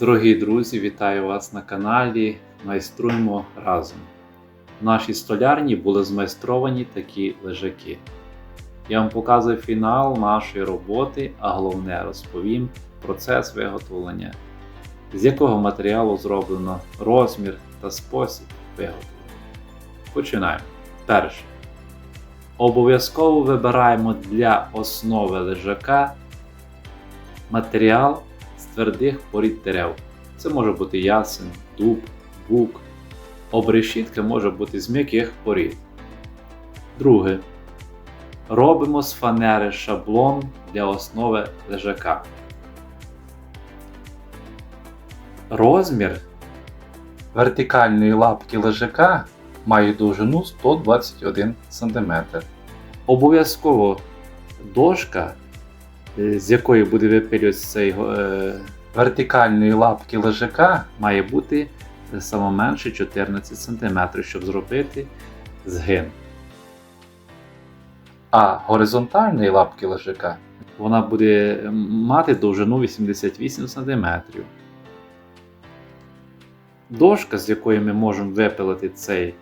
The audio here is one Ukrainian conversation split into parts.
Дорогі друзі, вітаю вас на каналі Майструємо разом. В нашій столярні були змайстровані такі лежаки. Я вам показую фінал нашої роботи, а головне розповім процес виготовлення, з якого матеріалу зроблено розмір та спосіб виготовлення. Починаємо. Перше. Обов'язково вибираємо для основи лежака матеріал твердих порід дерев. Це може бути ясен, дуб, бук. Обрешітка може бути з м'яких порід. Друге. Робимо з фанери шаблон для основи лежака. Розмір вертикальної лапки лежака має довжину 121 см. Обов'язково дошка з якої буде випилюватися цей е, вертикальної лапки лежака, має бути менше 14 см, щоб зробити згин. А горизонтальної лапки лежака вона буде мати довжину 88 см. Дошка, з якої ми можемо випилити цей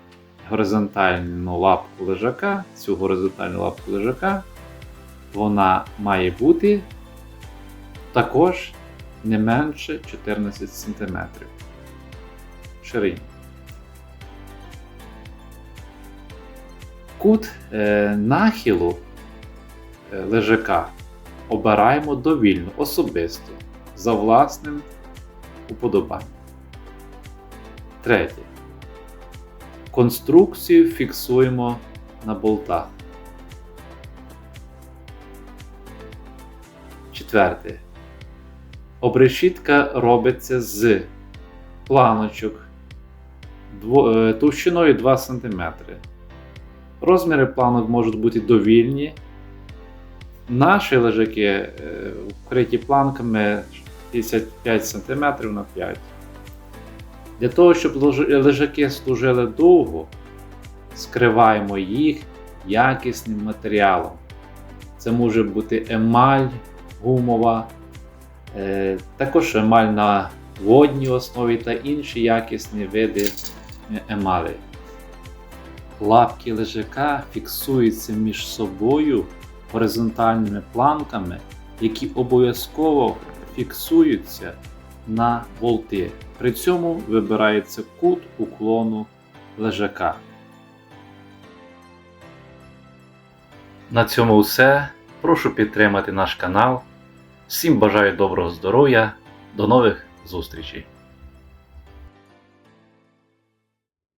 горизонтальну лапку лежака, цю горизонтальну лапку лежака, вона має бути також не менше 14 см ширині. Кут е, нахилу е, лежака обираємо довільно, особисто, за власним уподобанням. Третє. Конструкцію фіксуємо на болтах. Четверте. Обрешітка робиться з планочок е, товщиною 2 см. Розміри планок можуть бути довільні. Наші лежаки е, вкриті планками 55 см на 5 Для того, щоб лежаки служили довго, скриваємо їх якісним матеріалом. Це може бути емаль гумова, е, також емаль на водній основі та інші якісні види емалі. Лапки лежака фіксуються між собою горизонтальними планками, які обов'язково фіксуються на болти. При цьому вибирається кут уклону лежака. На цьому все. Прошу підтримати наш канал. Всім бажаю доброго здоров'я. До нових зустрічей!